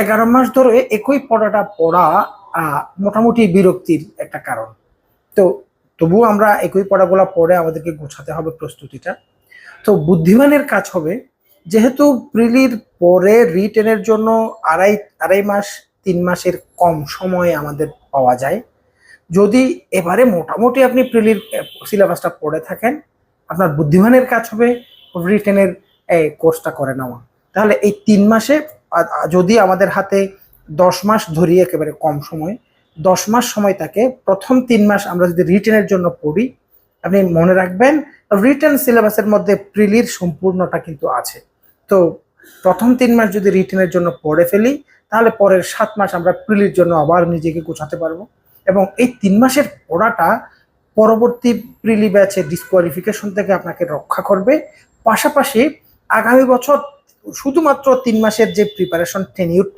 এগারো মাস ধরে একই পড়াটা পড়া মোটামুটি বিরক্তির একটা কারণ। তো তবুও আমরা একই পড়াগুলো পড়ে আমাদেরকে গোছাতে হবে প্রস্তুতিটা। তো বুদ্ধিমানের কাজ হবে, যেহেতু প্রিলির পরে রিটেনের জন্য আড়াই আড়াই মাস, তিন মাসের কম সময় আমাদের পাওয়া যায়। যদি এবারে মোটামুটি আপনি প্রিলির সিলেবাসটা পড়ে থাকেন, আপনার বুদ্ধিমানের কাজ হবে রিটেনের কোর্সটা করে নেওয়া। তাহলে এই তিন মাসে যদি আমাদের হাতে দশ মাস ধরি একেবারে কম সময়, দশ মাস সময় থাকে, প্রথম তিন মাস আমরা যদি রিটেনের জন্য পড়ি, আপনি মনে রাখবেন রিটেন সিলেবাসের মধ্যে প্রিলির সম্পূর্ণটা কিন্তু আছে। তো প্রথম তিন মাস যদি রিটেনের জন্য পড়ে ফেলি, তাহলে পরের সাত মাস আমরা প্রিলির জন্য আবার নিজেকে গোছাতে পারব। এবং এই তিন মাসের পড়াটা পরবর্তী প্রিলি ব্যাচে ডিসকোয়ালিফিকেশন থেকে আপনাকে রক্ষা করবে। পাশাপাশি আগামী বছর শুধুমাত্র তিন মাসের যে প্রিপারেশন টেনিউরটা